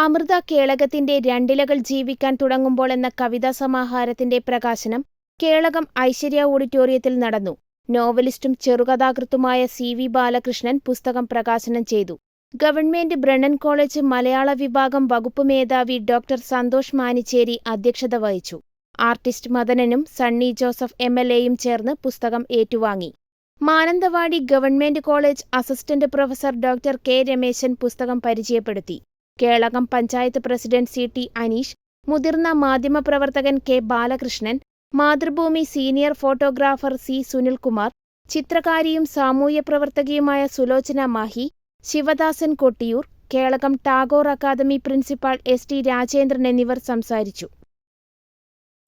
അമൃത കേളകത്തിന്റെ രണ്ടിലകൾ ജീവിക്കാൻ തുടങ്ങുമ്പോൾ എന്ന കവിതാ സമാഹാരത്തിന്റെ പ്രകാശനം കേളകം ഐശ്വര്യ ഓഡിറ്റോറിയത്തിൽ നടന്നു. നോവലിസ്റ്റും ചെറുകഥാകൃത്തുമായ സി വി ബാലകൃഷ്ണൻ പുസ്തകം പ്രകാശനം ചെയ്തു. ഗവൺമെന്റ് ബ്രണ്ണൻ കോളേജ് മലയാള വിഭാഗം വകുപ്പ് മേധാവി ഡോക്ടർ സന്തോഷ് മാനിച്ചേരി അധ്യക്ഷത വഹിച്ചു. ആർട്ടിസ്റ്റ് മദനനും സണ്ണി ജോസഫ് എം എൽ എയും ചേർന്ന് പുസ്തകം ഏറ്റുവാങ്ങി. Mananthavady government college assistant professor doctor K Rameshan പുസ്തകം പരിചയപ്പെടുത്തി. Kelakam panchayat president C T Aneesh മുതിർന്ന മാധ്യമപ്രവർത്തകൻ K Balakrishnan Mathrubhumi senior photographer C Sunilkumar ചിത്രകാരിയും സാമൂഹ്യ പ്രവർത്തകയുമായ Sulochana Mahe Sivadasan Kottiyoor Kelakam Tagore academy principal S T Rajendran എന്നിവർ സംസാരിച്ചു.